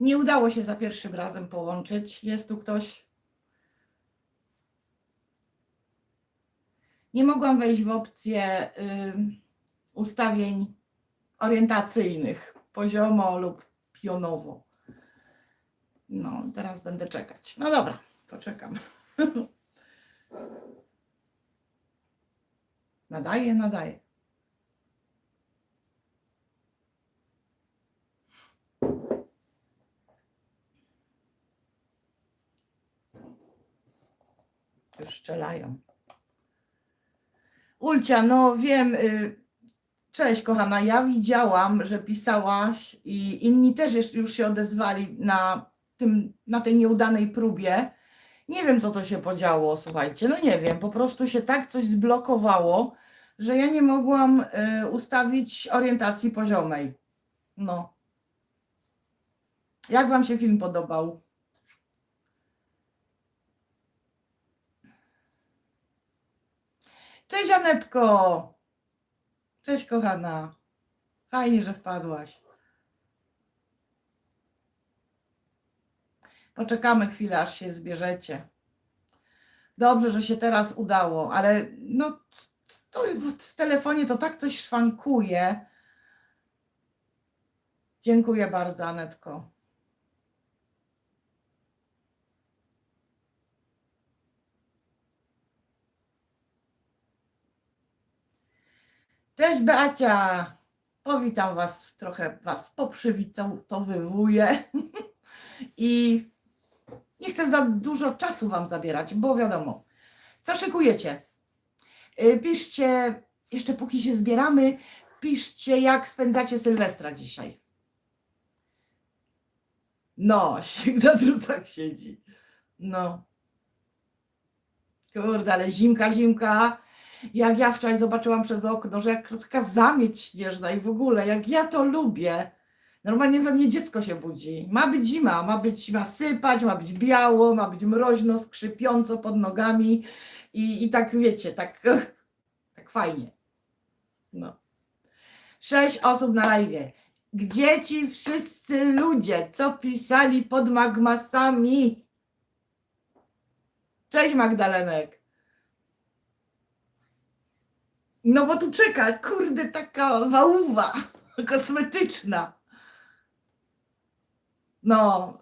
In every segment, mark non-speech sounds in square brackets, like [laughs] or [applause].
Nie udało się za pierwszym razem połączyć. Jest tu ktoś? Nie mogłam wejść w opcję y, ustawień orientacyjnych, poziomo lub pionowo. No, teraz będę czekać. No dobra, to czekam. [laughs] Nadaje, nadaje. Już strzelają. Ulcia, no wiem. y, Cześć, kochana. Ja widziałam, że pisałaś i inni też już się odezwali na, tym, na tej nieudanej próbie. Nie wiem, co to się podziało, słuchajcie. No nie wiem, po prostu się tak coś zblokowało, że ja nie mogłam y, ustawić orientacji poziomej. No. Jak Wam się film podobał? Cześć Anetko! Cześć kochana. Fajnie, że wpadłaś. Poczekamy chwilę, aż się zbierzecie. Dobrze, że się teraz udało, ale no to w, telefonie to tak coś szwankuje. Dziękuję bardzo, Anetko. Cześć Beacia! Powitam Was, trochę Was poprzywitowywuję [laughs] i nie chcę za dużo czasu Wam zabierać, bo wiadomo, co szykujecie? Y, Piszcie, jeszcze póki się zbieramy, piszcie jak spędzacie Sylwestra dzisiaj. No, [laughs] na drutach siedzi. No. Kurde, ale zimka, zimka jak ja wczoraj zobaczyłam przez okno, że jak taka zamieć śnieżna i w ogóle, jak ja to lubię. Normalnie we mnie dziecko się budzi. Ma być zima, ma być, ma sypać, ma być biało, ma być mroźno, skrzypiąco pod nogami i, i tak wiecie, tak, [laughs] tak fajnie. No. Sześć osób na live. Gdzie ci wszyscy ludzie, co pisali pod magmasami? Cześć Magdalenek. No bo tu czeka, kurde, taka wałówa kosmetyczna. No,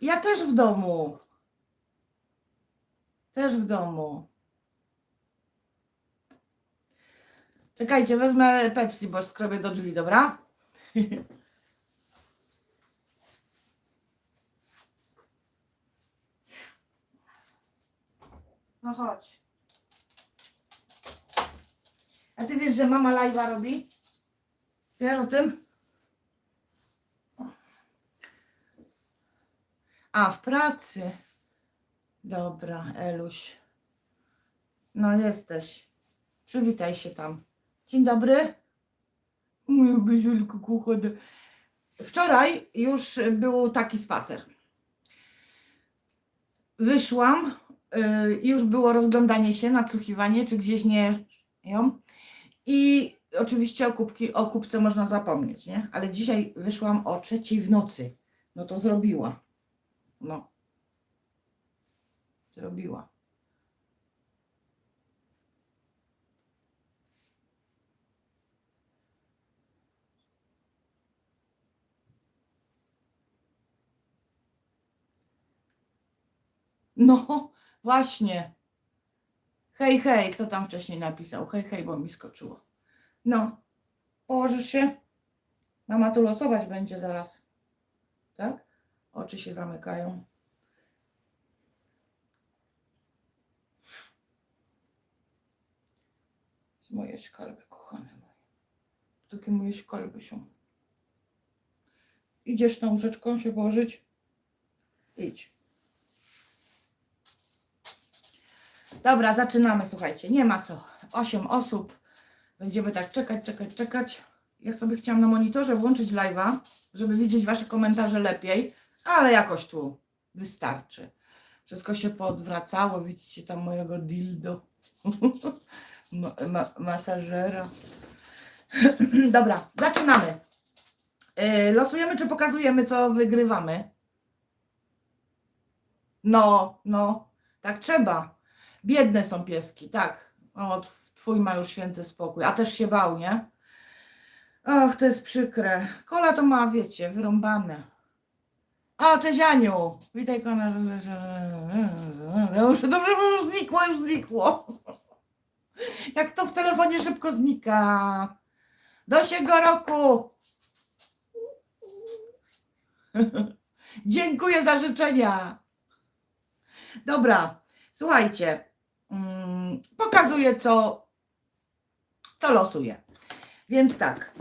ja też w domu. Też w domu. Czekajcie, wezmę Pepsi, bo skrobię do drzwi, dobra? [laughs] No chodź. A ty wiesz, że mama live'a robi? Wiesz o tym? A, w pracy. Dobra, Eluś. No jesteś. Przywitaj się tam. Dzień dobry. Mój Byziulku kochany. Wczoraj już był taki spacer. Wyszłam, y, już było rozglądanie się, nadsłuchiwanie, czy gdzieś nie ją. I oczywiście o, kubki, o kubce można zapomnieć, nie? Ale dzisiaj wyszłam o trzeciej w nocy. No to zrobiła. No. Zrobiła. No, właśnie. Hej, hej, kto tam wcześniej napisał? Hej, hej, bo mi skoczyło. No, położysz się? Mama tu losować będzie zaraz. Tak? Oczy się zamykają. Moje skalby, kochane moje. Takie moje skalby są. Idziesz tą łóżeczką się położyć? Idź. Dobra, zaczynamy, słuchajcie. Nie ma co. Osiem osób. Będziemy tak czekać, czekać, czekać. Ja sobie chciałam na monitorze włączyć live'a, żeby widzieć Wasze komentarze lepiej, ale jakoś tu wystarczy. Wszystko się poodwracało. Widzicie tam mojego dildo. [laughs] ma, masażera. [clears throat] Dobra, zaczynamy. Yy, losujemy czy pokazujemy, co wygrywamy? No, no, tak trzeba. Biedne są pieski, tak. O, tw- twój ma już święty spokój, a też się bał, nie? Och, to jest przykre. Kola to ma, wiecie, wyrąbane. O, cześć Aniu. Witaj, Kona. Ja już, dobrze, bo już znikło, już znikło. Jak to w telefonie szybko znika. Do siego roku. [laughs] Dziękuję za życzenia. Dobra, słuchajcie. Mm, Pokazuję, co, co losuję. Więc tak,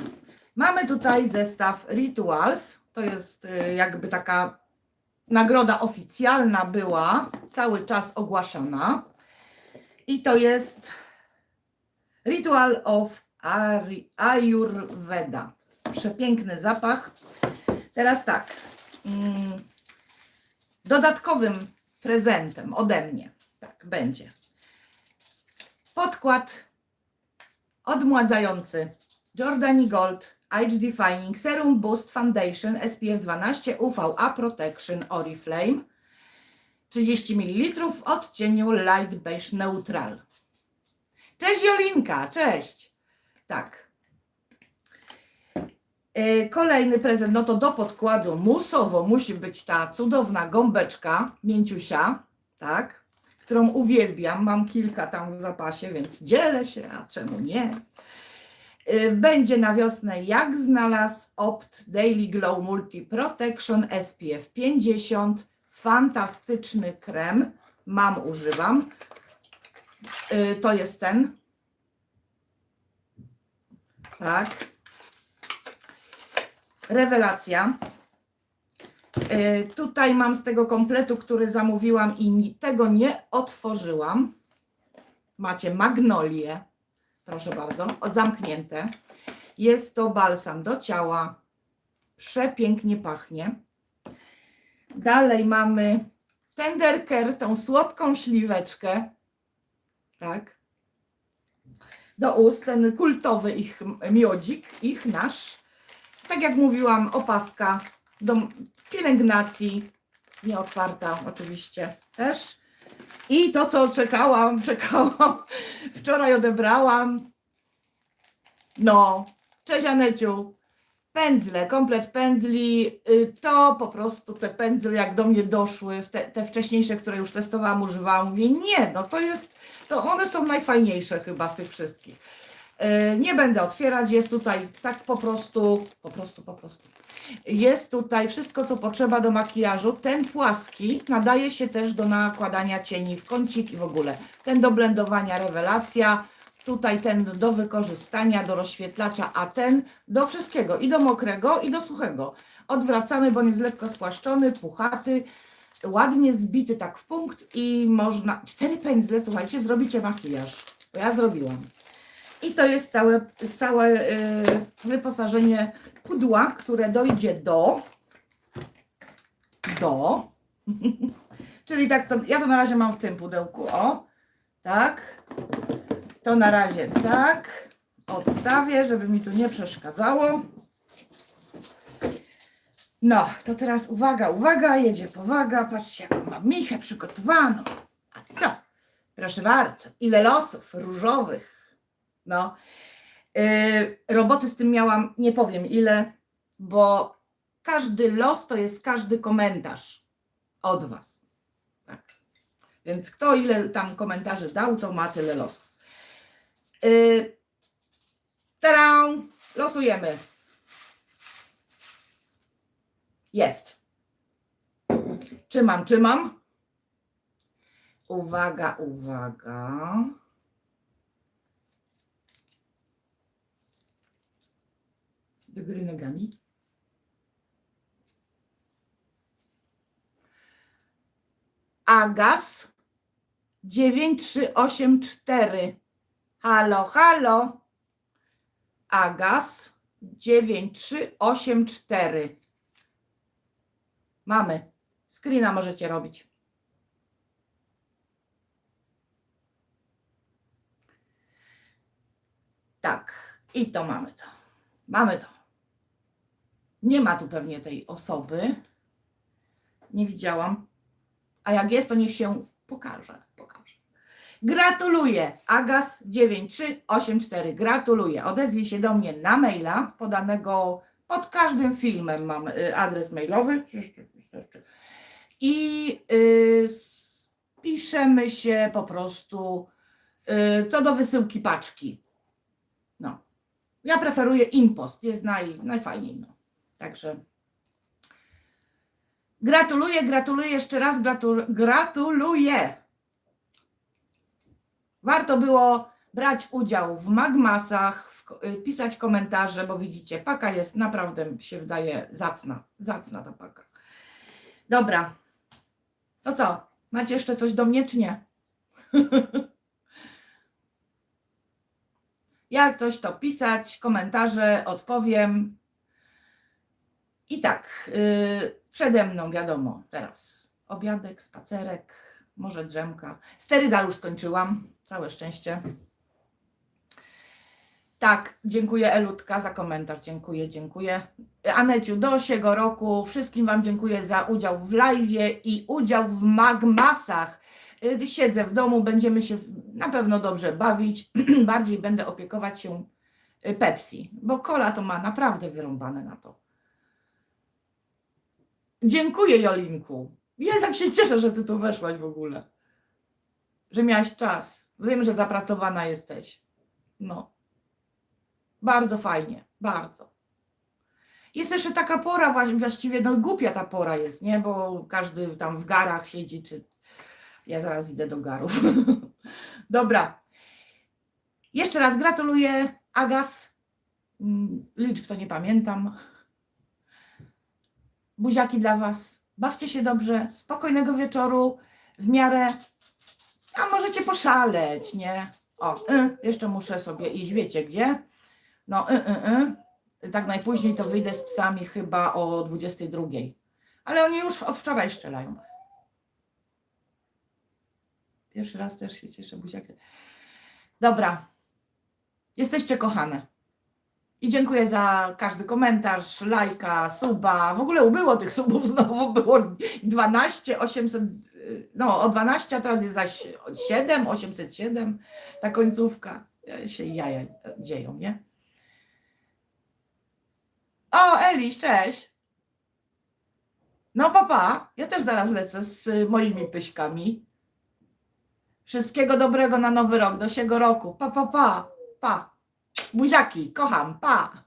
mamy tutaj zestaw Rituals. To jest y, jakby taka nagroda oficjalna była, cały czas ogłaszana. I to jest Ritual of Ayurveda. Przepiękny zapach. Teraz tak. mm, Dodatkowym prezentem ode mnie. Tak będzie. Podkład odmładzający Jordani Gold Age Defining Serum Boost Foundation SPF 12 UVA Protection Oriflame 30 ml w odcieniu Light Beige Neutral. Cześć Jolinka, cześć. Tak. Yy, Kolejny prezent, no to do podkładu musowo musi być ta cudowna gąbeczka mięciusia, tak, którą uwielbiam. Mam kilka tam w zapasie, więc dzielę się, a czemu nie? Yy, Będzie na wiosnę jak znalazł Opt Daily Glow Multi Protection SPF 50. Fantastyczny krem. Mam, używam. Yy, To jest ten. Tak. Rewelacja. Yy, Tutaj mam z tego kompletu, który zamówiłam i tego nie otworzyłam. Macie magnolię. Proszę bardzo, zamknięte. Jest to balsam do ciała. Przepięknie pachnie. Dalej mamy Tender Care, tą słodką śliweczkę. Tak. Do ust, ten kultowy ich miodzik, ich nasz. Tak jak mówiłam, opaska do pielęgnacji, nieotwarta oczywiście też. I to, co czekałam, [laughs] czekałam, wczoraj odebrałam. No, cześć Aneciu. Pędzle, komplet pędzli, y, to po prostu te pędzle jak do mnie doszły, te, te wcześniejsze, które już testowałam, używałam, mówię nie, no to jest, to one są najfajniejsze chyba z tych wszystkich. Y, Nie będę otwierać, jest tutaj tak po prostu, po prostu, po prostu. Jest tutaj wszystko, co potrzeba do makijażu. Ten płaski nadaje się też do nakładania cieni w kącik i w ogóle. Ten do blendowania rewelacja. Tutaj ten do wykorzystania, do rozświetlacza, a ten do wszystkiego. I do mokrego, i do suchego. Odwracamy, bo on jest lekko spłaszczony, puchaty, ładnie zbity tak w punkt i można... Cztery pędzle, słuchajcie, zrobicie makijaż. Bo ja zrobiłam. I to jest całe, całe yy, wyposażenie pudła, które dojdzie do do [laughs] czyli tak to, ja to na razie mam w tym pudełku, o tak to na razie tak odstawię, żeby mi tu nie przeszkadzało. No, to teraz uwaga, uwaga, jedzie powaga, patrzcie jaką mam michę przygotowaną. A co? Proszę bardzo, ile losów różowych no, Yy, roboty z tym miałam, nie powiem ile, bo każdy los to jest każdy komentarz od Was. Tak. Więc kto ile tam komentarzy dał, to ma tyle losów. Yy, teraz losujemy. Jest. Trzymam, trzymam. Uwaga, uwaga. Do góry nogami. Agas 9384. Halo, halo. Agas 9384. Mamy. Screena możecie robić. Tak. I to mamy to. Mamy to. Nie ma tu pewnie tej osoby. Nie widziałam. A jak jest, to niech się pokaże. pokaże. Gratuluję. Agas9384. Gratuluję. Odezwij się do mnie na maila podanego pod każdym filmem. Mam y, adres mailowy. I y, piszemy się po prostu y, co do wysyłki paczki. No. Ja preferuję impost. Jest naj, najfajniej. No. Także. Gratuluję, gratuluję jeszcze raz, gratul, gratuluję. Warto było brać udział w magmasach, y, pisać komentarze, bo widzicie, paka jest naprawdę, się wydaje, zacna. Zacna ta paka. Dobra. To co? Macie jeszcze coś do mnie, czy nie? [laughs] Jak coś to pisać, komentarze, odpowiem. I tak, yy, przede mną wiadomo teraz obiadek, spacerek, może drzemka. Steryda już skończyłam, całe szczęście. Tak, dziękuję Elutka za komentarz, dziękuję, dziękuję. Aneciu, do siego roku wszystkim Wam dziękuję za udział w live i udział w magmasach. Y, Siedzę w domu, będziemy się na pewno dobrze bawić. [clears throat] Bardziej będę opiekować się y, Pepsi, bo kola to ma naprawdę wyrąbane na to. Dziękuję Jolinku. Jest jak się cieszę, że Ty tu weszłaś w ogóle. Że miałaś czas. Wiem, że zapracowana jesteś. No. Bardzo fajnie, bardzo. Jest jeszcze taka pora, właściwie no głupia ta pora jest, nie? Bo każdy tam w garach siedzi, czy ja zaraz idę do garów. [laughs] Dobra. Jeszcze raz gratuluję. Agas. Mm, Liczb to nie pamiętam. Buziaki dla Was. Bawcie się dobrze. Spokojnego wieczoru. W miarę. A możecie poszaleć, nie? O, y, jeszcze muszę sobie iść, wiecie gdzie? No, y, y, y. Tak najpóźniej to wyjdę z psami chyba o 22. Ale oni już od wczoraj strzelają. Pierwszy raz też się cieszę, buziakie. Dobra. Jesteście kochane. I dziękuję za każdy komentarz, lajka, suba. W ogóle ubyło tych subów [laughs] znowu, było 12, 800, y, no o 12, a teraz jest zaś 7, 807, ta końcówka. Ja- się jaja dzieją, nie? O, Eliś, cześć. No papa, ja też zaraz lecę z moimi pyśkami. Wszystkiego dobrego na nowy rok, do siego roku. Pa, pa, pa, pa. Buziaki, kocham, pa!